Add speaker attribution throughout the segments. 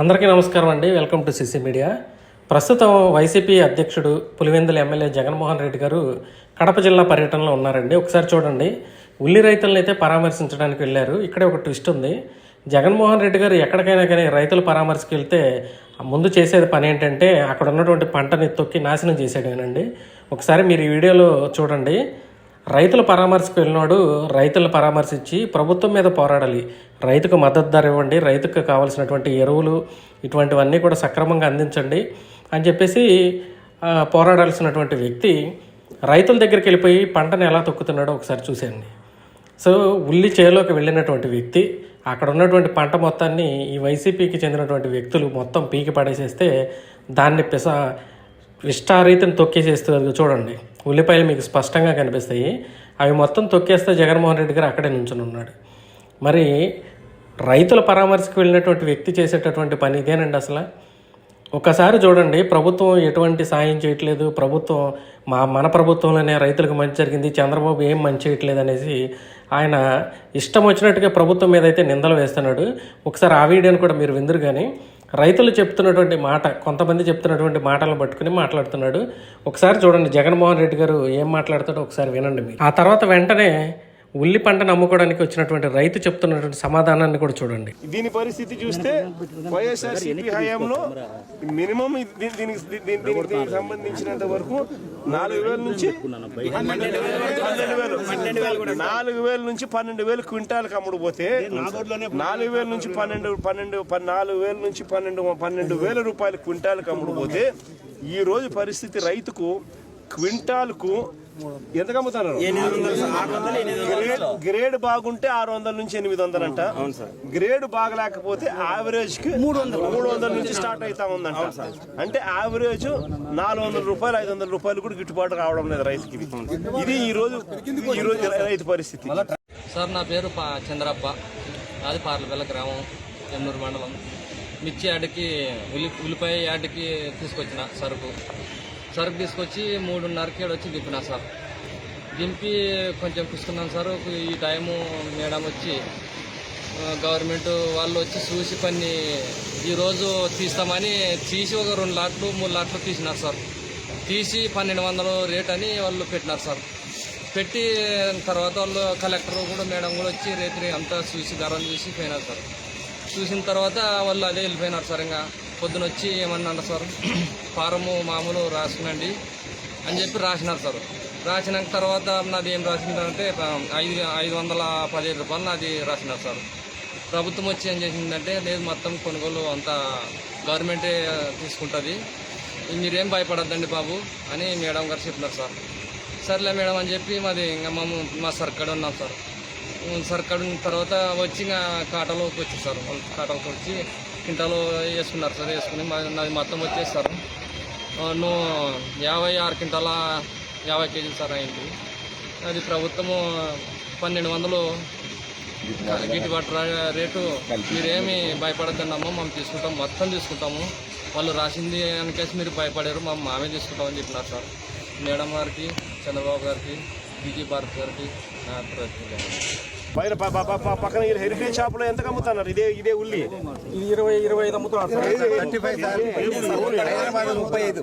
Speaker 1: అందరికీ నమస్కారం అండి. Welcome to CC media. ప్రస్తుతం వైసీపీ అధ్యక్షుడు పులివెందుల ఎమ్మెల్యే జగన్మోహన్ రెడ్డి గారు కడప జిల్లా పర్యటనలో ఉన్నారండి. ఒకసారి చూడండి. ఉల్లి రైతులను అయితే పరామర్శించడానికి వెళ్ళారు. ఇక్కడే ఒక ట్విస్ట్ ఉంది. జగన్మోహన్ రెడ్డి గారు ఎక్కడికైనా కానీ రైతుల పరామర్శకు వెళ్తే ముందు చేసేది పని ఏంటంటే అక్కడ ఉన్నటువంటి పంటని తొక్కి నాశనం చేసేయడమేనండి. ఒకసారి మీరు ఈ వీడియోలో చూడండి. రైతుల పరామర్శకు వెళ్ళినాడు రైతులను పరామర్శించి ప్రభుత్వం మీద పోరాడాలి. రైతుకు మద్దతు ధర ఇవ్వండి రైతుకు కావాల్సినటువంటి ఎరువులు ఇటువంటివన్నీ కూడా సక్రమంగా అందించండి అని చెప్పేసి పోరాడాల్సినటువంటి వ్యక్తి రైతుల దగ్గరికి వెళ్ళిపోయి పంటను ఎలా తొక్కుతున్నాడో ఒకసారి చూసేయండి. సో ఉల్లి చేలోకి వెళ్ళినటువంటి వ్యక్తి అక్కడ ఉన్నటువంటి పంట మొత్తాన్ని ఈ వైసీపీకి చెందినటువంటి వ్యక్తులు మొత్తం పీకి పడేసేస్తే దాన్ని పిస ఇష్టారీతిని తొక్కేసేస్తుంది చూడండి. ఉల్లిపాయలు మీకు స్పష్టంగా కనిపిస్తాయి. అవి మొత్తం తొక్కేస్తే జగన్మోహన్ రెడ్డి గారు అక్కడే నుంచుని ఉన్నాడు. మరి రైతుల పరామర్శకు వెళ్ళినటువంటి వ్యక్తి చేసేటటువంటి పని ఇదేనండి అసలు? ఒకసారి చూడండి ప్రభుత్వం ఎటువంటి సాయం చేయట్లేదు. ప్రభుత్వం మా మన ప్రభుత్వంలోనే రైతులకు మంచి జరిగింది. చంద్రబాబు ఏం మంచి చేయట్లేదు అనేసి ఆయన ఇష్టం వచ్చినట్టుగా ప్రభుత్వం మీద అయితే నిందలు వేస్తున్నాడు. ఒకసారి ఆ వీడియోని కూడా మీరు విందురు కానీ రైతులు చెప్తున్నటువంటి మాట కొంతమంది చెప్తున్నటువంటి మాటలను పట్టుకుని మాట్లాడుతున్నాడు. ఒకసారి చూడండి జగన్మోహన్ రెడ్డి గారు ఏం మాట్లాడతాడో ఒకసారి వినండి మీరు. ఆ తర్వాత వెంటనే ఉల్లి పంటను అమ్ముకోవడానికి వచ్చినటువంటి రైతు చెప్తున్నటువంటి సమాధానాన్ని కూడా చూడండి.
Speaker 2: దీని పరిస్థితి చూస్తే వైఎస్ఆర్ హయాంలో మినిమం దీనికి దీనికి సంబంధించినంత వరకు నాలుగు వేల నుంచి పన్నెండు వేలు నాలుగు వేల నుంచి పన్నెండు వేలు క్వింటాలకు అమ్ముడు పోతే నాలుగు వేల నుంచి పన్నెండు పన్నెండు నాలుగు వేల నుంచి పన్నెండు పన్నెండు వేల రూపాయలు క్వింటాలకు అమ్ముడు పోతే ఈ రోజు పరిస్థితి రైతుకు క్వింటాల్కు ఎంతకు అమ్ముతున్నారు? గ్రేడ్ గ్రేడ్ బాగుంటే ఆరు వందల నుంచి ఎనిమిది వందలు అంట. గ్రేడ్ బాగలేకపోతే యావరేజ్కి మూడు వందలు. మూడు వందల నుంచి స్టార్ట్ అవుతా ఉందంట. అంటే యావరేజ్ నాలుగు వందల రూపాయలు ఐదు వందల రూపాయలు కూడా గిట్టుబాటు రావడం లేదు రైతుకి. ఇది. ఇది ఈ రోజు ఈ రోజు రైతు పరిస్థితి.
Speaker 3: సార్ నా పేరు చంద్రప్ప. అది పార్లపల్లి గ్రామం ఎన్నూరు మండలం. మిర్చి యాడ్కి ఉల్లి ఉల్లిపాయ యాడ్కి తీసుకొచ్చిన సరుకు. సరుకు తీసుకొచ్చి మూడున్నరకి ఈడ వచ్చి దింపినా సార్. దింపి కొంచెం తీసుకున్నాను సార్. ఈ టైము మేడం వచ్చి గవర్నమెంట్ వాళ్ళు వచ్చి చూసి కొన్ని ఈరోజు తీస్తామని తీసి ఒక రెండు లాట్లు మూడు లాట్లు తీసినారు సార్. తీసి పన్నెండు వందలు రేట్ అని వాళ్ళు పెట్టినారు సార్. పెట్టి తర్వాత వాళ్ళు కలెక్టర్ కూడా మేడం కూడా వచ్చి రేత్రి అంతా చూసి ధరలు చూసి పోయినారు సార్. చూసిన తర్వాత వాళ్ళు అదే వెళ్ళిపోయినారు సార్ ఇంకా. పొద్దున వచ్చి ఏమన్నారు సార్? ఫారము మామూలు రాసుకునండి అని చెప్పి రాసినారు సార్. రాసిన తర్వాత నాది ఏం రాసిందంటే ఐదు ఐదు వందల పదిహేను రూపాయలు నాది రాసినారు సార్. ప్రభుత్వం వచ్చి ఏం చేసిందంటే లేదు మొత్తం కొనుగోలు అంతా గవర్నమెంటే తీసుకుంటుంది. మీరేం భయపడద్దండి బాబు అని మేడం గారు చెప్పినారు సార్. సర్లే మేడం అని చెప్పి మాది ఇంకా మేము మా సర్కడ్ ఉన్నాం సార్. సర్కడ్ ఉన్న తర్వాత వచ్చి ఇంకా కాటలోకి వచ్చి సార్. కాటలోకి వచ్చి కింటాలో వేసుకున్నారు సార్ వేసుకుని నాది మొత్తం వచ్చేసి సార్ ఆ, నువ్వు యాభై ఆరు క్వింటాల యాభై కేజీలు సార్ అయింది. అది ప్రభుత్వము పన్నెండు వందలు గిట్టుబాటు రేటు మీరేమి భయపడద్దండి అమ్మ మేము తీసుకుంటాం మొత్తం తీసుకుంటాము. వాళ్ళు రాసింది అనికేసి మీరు భయపడారు మా మామే తీసుకుంటామని చెప్పినారు సార్. మేడం గారికి చంద్రబాబు గారికి బీజీ భారత్ గారికి నా
Speaker 2: పైన ప- ప- ప- ప- పక్కన ఈ హెరిటేజ్ షాప్లో ఎంతకు అమ్ముతున్నారు ఇదే ఇదే ఉల్లి.
Speaker 4: ఇరవై ఇరవై ఐదు అమ్ముతున్నారు ముప్పై ఐదు.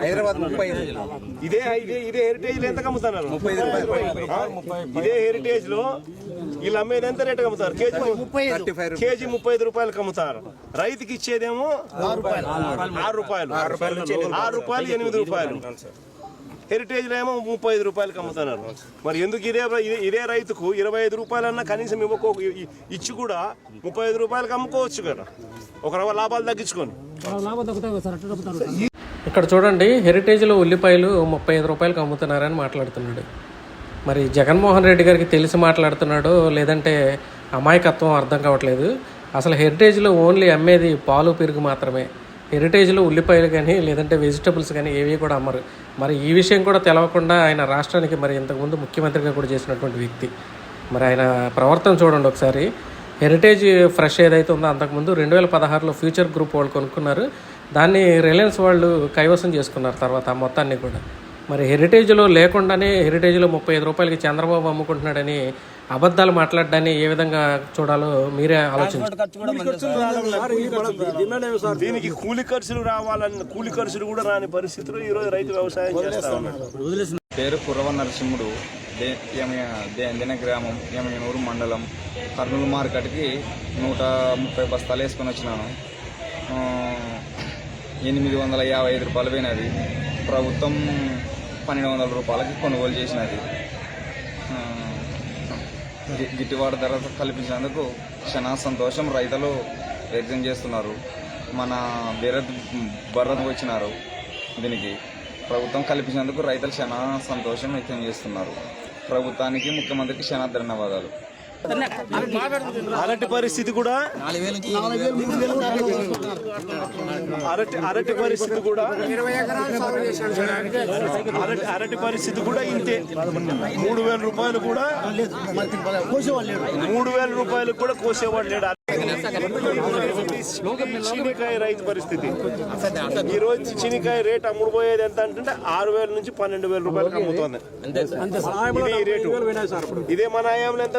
Speaker 4: హైదరాబాద్ ముప్పై ఐదు.
Speaker 2: ఇదే ఇదే ఇదే హెరిటేజ్లో ఎంతకు అమ్ముతున్నారు? ఇదే హెరిటేజ్లో వీళ్ళు అమ్మేది ఎంత రేట్ అమ్ముతారు కేజీ కేజీ ముప్పై ఐదు రూపాయలకు అమ్ముతారు రైతుకి ఇచ్చేదేమో ఆరు రూపాయలు. ఆరు రూపాయలు. ఎనిమిది రూపాయలు. హెరిటేజ్లో ఏమో ముప్పై ఐదు రూపాయలకి అమ్ముతున్నారు. మరి ఎందుకు ఇదే ఇదే- ఇదే రైతుకు ఇరవై ఐదు రూపాయలన్నా కనీసం ఇవ్వకో ఇచ్చి కూడా ముప్పై ఐదు రూపాయలకి అమ్ముకోవచ్చు కదా. ఒక రవ్వ లాభాలు తగ్గించుకొని.
Speaker 1: ఇక్కడ చూడండి హెరిటేజ్లో ఉల్లిపాయలు ముప్పై ఐదు రూపాయలకు అమ్ముతున్నారని మాట్లాడుతున్నాడు. మరి జగన్మోహన్ రెడ్డి గారికి తెలిసి మాట్లాడుతున్నాడో లేదంటే అమాయకత్వం అర్థం కావట్లేదు. అసలు హెరిటేజ్లో ఓన్లీ అమ్మేది పాలు పెరుగు మాత్రమే. హెరిటేజ్లో ఉల్లిపాయలు కానీ లేదంటే వెజిటబుల్స్ కానీ ఏవి కూడా అమ్మరు. మరి ఈ విషయం కూడా తెలవకుండా ఆయన రాష్ట్రానికి మరి ఇంతకుముందు ముఖ్యమంత్రిగా కూడా చేసినటువంటి వ్యక్తి. మరి ఆయన ప్రవర్తన చూడండి ఒకసారి. హెరిటేజ్ ఫ్రెష్ ఏదైతే ఉందో అంతకుముందు రెండు వేల పదహారులో ఫ్యూచర్ గ్రూప్ వాళ్ళు కొనుక్కున్నారు. దాన్ని రిలయన్స్ వాళ్ళు కైవసం చేసుకున్నారు తర్వాత ఆ మొత్తాన్ని కూడా. మరి హెరిటేజ్లో లేకుండానే హెరిటేజ్లో ముప్పై ఐదు రూపాయలకి చంద్రబాబు అమ్ముకుంటున్నాడని అబద్ధాలు మాట్లాడడాన్ని ఏ విధంగా చూడాలో మీరే
Speaker 4: సార్?
Speaker 2: దీనికి కూలి ఖర్చులు రావాలన్న కూలి ఖర్చులు కూడా రాని పరిస్థితిలో ఈ రోజు రైతు వ్యవసాయం చేస్తా
Speaker 5: పేరు కుర్రవ నరసింహుడు. దే యమ- దే- దిన గ్రామం యమనూరు మండలం. కర్నూలు మార్కెట్కి నూట ముప్పై బస్తాలు వేసుకొని వచ్చినాను. ఆ, ఎనిమిది వందల యాభై ఐదు రూపాయలు పోయినది. ప్రభుత్వం పన్నెండు వందల రూపాయలకి కొనుగోలు చేసినది. గిట్టుబాటు ధర కల్పించినందుకు క్షణా సంతోషం రైతులు వ్యక్తం చేస్తున్నారు. మన భరత్ భరత్ వచ్చినారు దీనికి. ప్రభుత్వం కల్పించినందుకు రైతులు క్షణా సంతోషం వ్యక్తం చేస్తున్నారు. ప్రభుత్వానికి ముఖ్యమంత్రికి చాలా ధన్యవాదాలు.
Speaker 2: అరటి పరిస్థితి కూడా అరటి అరటి పరిస్థితి కూడా అరటి అరటి పరిస్థితి కూడా ఇంతే. మూడు వేల రూపాయలు కూడా మూడు వేల రూపాయలు కూడా కోసేవాడు లేడు చీనికాయ రైతు పరిస్థితి. ఈ రోజు చీనికాయ రేట్ అమ్ముడుపోయేది ఎంత అంటే ఆరు వేల నుంచి పన్నెండు వేల రూపాయలకు అమ్ముతోంది. ఇది రేటు. మన ఆయాంలో ఎంత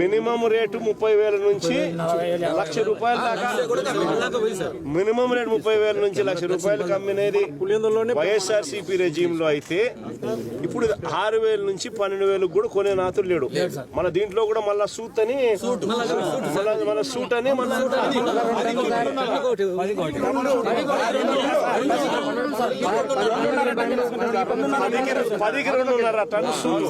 Speaker 2: మినిమం రేటు ముప్పై వేల నుంచి లక్ష రూపాయల దాకా. మినిమం రేటు ముప్పై వేల నుంచి లక్ష రూపాయలకు అమ్మినది
Speaker 4: పులిందలోనే
Speaker 2: వైఎస్ఆర్ సిపి రెజీమ్లో అయితే ఇప్పుడు ఆరు వేల నుంచి పన్నెండు వేలకు కూడా కొనే నాతులు లేడు మన దీంట్లో కూడా మళ్ళా సూట్ అని మళ్ళా మన సూట్ అని మన పదికి రెండున్నర టన్ను సూటు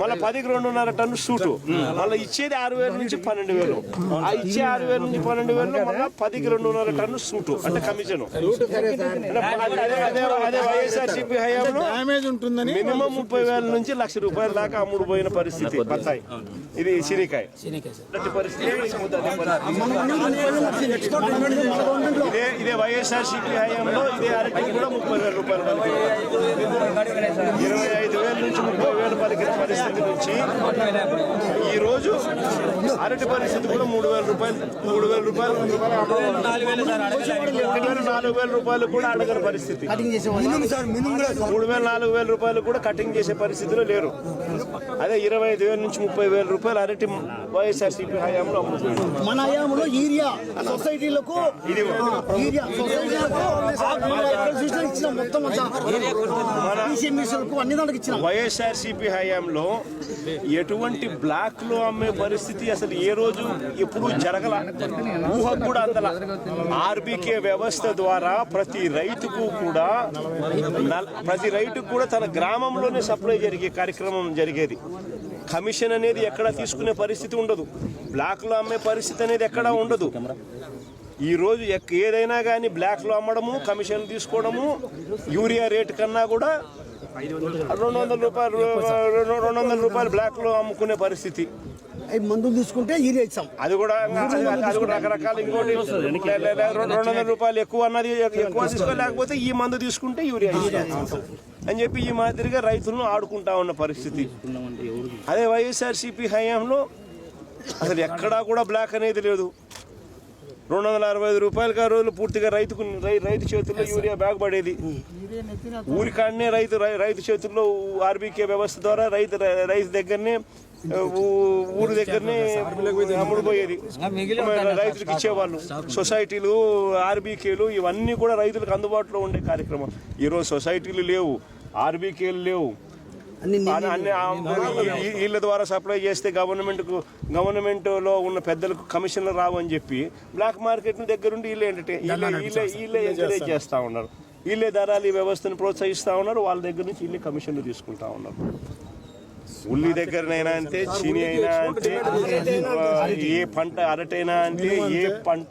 Speaker 2: మళ్ళీ పదికి రెండున్నర టన్ను సూటు మళ్ళీ ఇచ్చేది ఆరు వేల నుంచి పన్నెండు వేలు ఆ ఇచ్చే ఆరు వేల నుంచి పన్నెండు వేలు మళ్ళీ పదికి రెండున్నర టన్ను సూటు అంటే కమిషన్ అదే అదే అదే వైఎస్ఆర్ సిపి హయాంలో
Speaker 4: డ్యామేజ్ ఉంటుందని
Speaker 2: మినిమం ముప్పై వేల నుంచి లక్ష రూపాయల దాకా అమ్ముడు పోయిన పరిస్థితి బత్తాయి ఇది సిరికాయ ఇదే ఇదే వైఎస్ఆర్ సిపి హయాంలో ఇదే అరటి కూడా ముప్పై వేల రూపాయలు. ఇరవై ఐదు వేల నుంచి ముప్పై వేలు పలికిన పరిస్థితి నుంచి ఈ రోజు అరటి పరిస్థితి కూడా మూడు వేల రూపాయలు మూడు వేల రూపాయలు నాలుగు వేల రూపాయలు కూడా అడగని పరిస్థితి. మూడు వేల నాలుగు వేల రూపాయలు కూడా కటింగ్ చేసే పరిస్థితిలో లేరు. అదే ఇరవై ఐదు వేల నుంచి ముప్పై వేల రూపాయలు అరటి వైఎస్ఆర్ సిపి హయాంలో
Speaker 6: మన హయాంలో యూరియా సొసైటీలకు యూరియా సొసైటీలకు ఎక్కడ చూసినా ఇచ్చినాం మొత్తం అంతా. ఈసీఎంఈసీలకు అన్ని దాంట్లోకి ఇచ్చినాం.
Speaker 2: వైఎస్ఆర్ సిపి హయాంలో ఎటువంటి బ్లాక్లో అమ్మే పరిస్థితి అసలు ఏ రోజు ఎప్పుడు జరగల? ఊహకు కూడా అందల. ఆర్బీకే వ్యవస్థ ద్వారా ప్రతి రైతుకు కూడా ప్రతి రైతుకు కూడా తన గ్రామంలోనే సప్లై జరిగే కార్యక్రమం జరిగేది. కమిషన్ అనేది ఎక్కడ తీసుకునే పరిస్థితి ఉండదు. బ్లాక్లో అమ్మే పరిస్థితి అనేది ఎక్కడా ఉండదు. ఈరోజు ఎక్- ఏదైనా కానీ బ్లాక్లో అమ్మడము కమిషన్ తీసుకోవడము యూరియా రేట్ కన్నా కూడా రెండు వందల రూపాయలు రెండు రెండు వందల రూపాయలు బ్లాక్లో అమ్ముకునే పరిస్థితి.
Speaker 6: మందులు తీసుకుంటే యూరియా ఇచ్చాం
Speaker 2: అది కూడా అది- కూడా రకరకాల ఇంకోటి రెండు వందల రూపాయలు ఎక్కువ అన్నది ఎక్కువ తీసుకోలేకపోతే ఈ మందు తీసుకుంటే. యూరియా. అని చెప్పి ఈ మాదిరిగా రైతులను ఆడుకుంటా ఉన్న పరిస్థితి. అదే వైఎస్ఆర్ సిపి హయాంలో అసలు ఎక్కడా కూడా బ్లాక్ అనేది లేదు. రెండు వందల అరవై ఐదు రూపాయలకి ఆ రోజులు పూర్తిగా రైతుకు రైతు చేతుల్లో యూరియా బ్యాగ్ పడేది. ఊరికాడనే రైతు రై- రైతు చేతుల్లో ఆర్బీకే వ్యవస్థ ద్వారా రైతు రైతు దగ్గరనే ఊరి దగ్గరనే అమ్ముడు పోయేది రైతులకు ఇచ్చేవాళ్ళు. సొసైటీలు ఆర్బీకేలు ఇవన్నీ కూడా రైతులకు అందుబాటులో ఉండే కార్యక్రమం. ఈరోజు సొసైటీలు లేవు ఆర్బీకేలు లేవు. వీళ్ళ ద్వారా సప్లై చేస్తే గవర్నమెంట్కు గవర్నమెంట్లో ఉన్న పెద్దలకు కమిషన్లు రావు అని చెప్పి బ్లాక్ మార్కెట్ దగ్గరుండి వీళ్ళే ఎంటర్టైన్ వీళ్ళే వీళ్ళే వీళ్ళే ఎంకరేజ్ చేస్తూ ఉన్నారు. వీళ్ళే ధరలు ఈ వ్యవస్థను ప్రోత్సహిస్తూ ఉన్నారు. వాళ్ళ దగ్గర నుంచి వీళ్ళే కమిషన్లు తీసుకుంటా ఉన్నారు. ఉల్లి దగ్గరనైనా అంతే చీని అయినా అంతే ఏ పంట అరటైనా అంటే ఏ పంట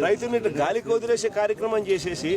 Speaker 2: రైతుని ఇట్లా గాలికి వదిలేసే కార్యక్రమం చేసేసి